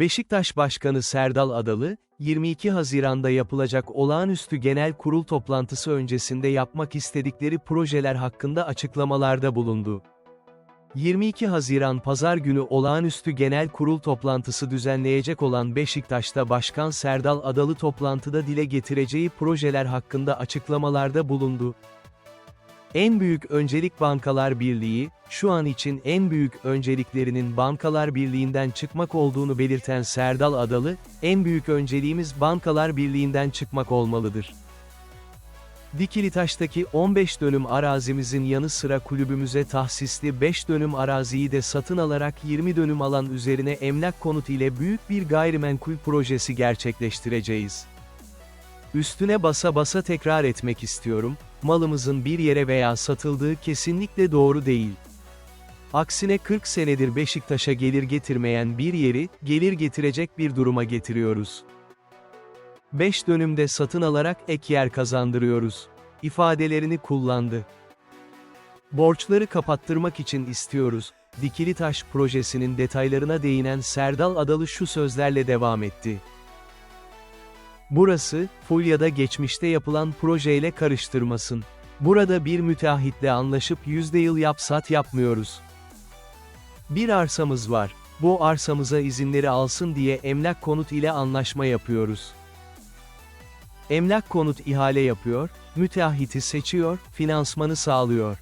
Beşiktaş Başkanı Serdal Adalı, 22 Haziran'da yapılacak olağanüstü genel kurul toplantısı öncesinde yapmak istedikleri projeler hakkında açıklamalarda bulundu. 22 Haziran Pazar günü olağanüstü genel kurul toplantısı düzenleyecek olan Beşiktaş'ta Başkan Serdal Adalı toplantıda dile getireceği projeler hakkında açıklamalarda bulundu. En büyük öncelik Bankalar Birliği, şu an için en büyük önceliklerinin Bankalar Birliği'nden çıkmak olduğunu belirten Serdal Adalı, en büyük önceliğimiz Bankalar Birliği'nden çıkmak olmalıdır. Dikilitaş'taki 15 dönüm arazimizin yanı sıra kulübümüze tahsisli 5 dönüm araziyi de satın alarak 20 dönüm alan üzerine emlak konut ile büyük bir gayrimenkul projesi gerçekleştireceğiz. Üstüne basa basa tekrar etmek istiyorum, malımızın bir yere veya satıldığı kesinlikle doğru değil. Aksine 40 senedir Beşiktaş'a gelir getirmeyen bir yeri, gelir getirecek bir duruma getiriyoruz. 5 dönümde satın alarak ek yer kazandırıyoruz. ifadelerini kullandı. Borçları kapattırmak için istiyoruz. Dikili Taş projesinin detaylarına değinen Serdal Adalı şu sözlerle devam etti. Burası, Fulya'da geçmişte yapılan projeyle karıştırmasın. Burada bir müteahhitle anlaşıp yüzde yıl yap sat yapmıyoruz. Bir arsamız var. Bu arsamıza izinleri alsın diye emlak konut ile anlaşma yapıyoruz. Emlak konut ihale yapıyor, müteahhiti seçiyor, finansmanı sağlıyor.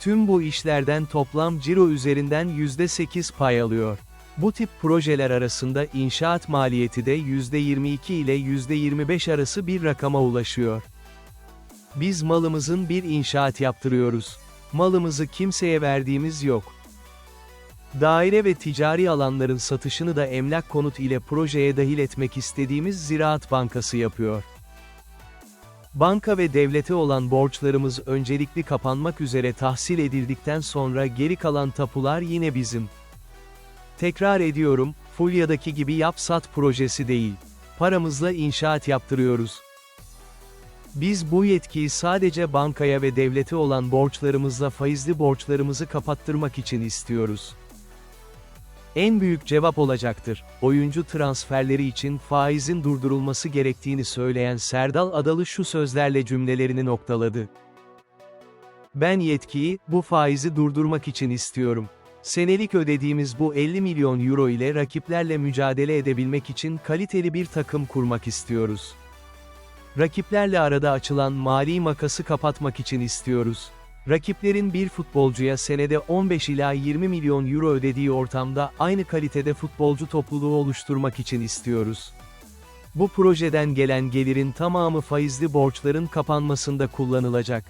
Tüm bu işlerden toplam ciro üzerinden %8 pay alıyor. Bu tip projeler arasında inşaat maliyeti de %22 ile %25 arası bir rakama ulaşıyor. Biz malımızın bir inşaat yaptırıyoruz. Malımızı kimseye verdiğimiz yok. Daire ve ticari alanların satışını da emlak konut ile projeye dahil etmek istediğimiz Ziraat Bankası yapıyor. Banka ve devlete olan borçlarımız öncelikli kapanmak üzere tahsil edildikten sonra geri kalan tapular yine bizim. Tekrar ediyorum, Fulya'daki gibi yap-sat projesi değil. Paramızla inşaat yaptırıyoruz. Biz bu yetkiyi sadece bankaya ve devlete olan borçlarımızla faizli borçlarımızı kapattırmak için istiyoruz. En büyük cevap olacaktır. Oyuncu transferleri için faizin durdurulması gerektiğini söyleyen Serdal Adalı şu sözlerle cümlelerini noktaladı. Ben yetkiyi, bu faizi durdurmak için istiyorum. Senelik ödediğimiz bu 50 milyon euro ile rakiplerle mücadele edebilmek için kaliteli bir takım kurmak istiyoruz. Rakiplerle arada açılan mali makası kapatmak için istiyoruz. Rakiplerin bir futbolcuya senede 15 ila 20 milyon euro ödediği ortamda aynı kalitede futbolcu topluluğu oluşturmak için istiyoruz. Bu projeden gelen gelirin tamamı faizli borçların kapanmasında kullanılacak.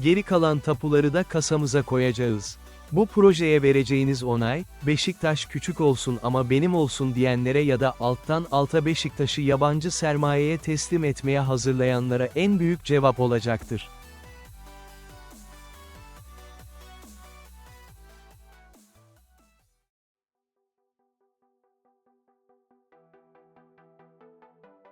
Geri kalan tapuları da kasamıza koyacağız. Bu projeye vereceğiniz onay, Beşiktaş küçük olsun ama benim olsun diyenlere ya da alttan alta Beşiktaş'ı yabancı sermayeye teslim etmeye hazırlayanlara en büyük cevap olacaktır.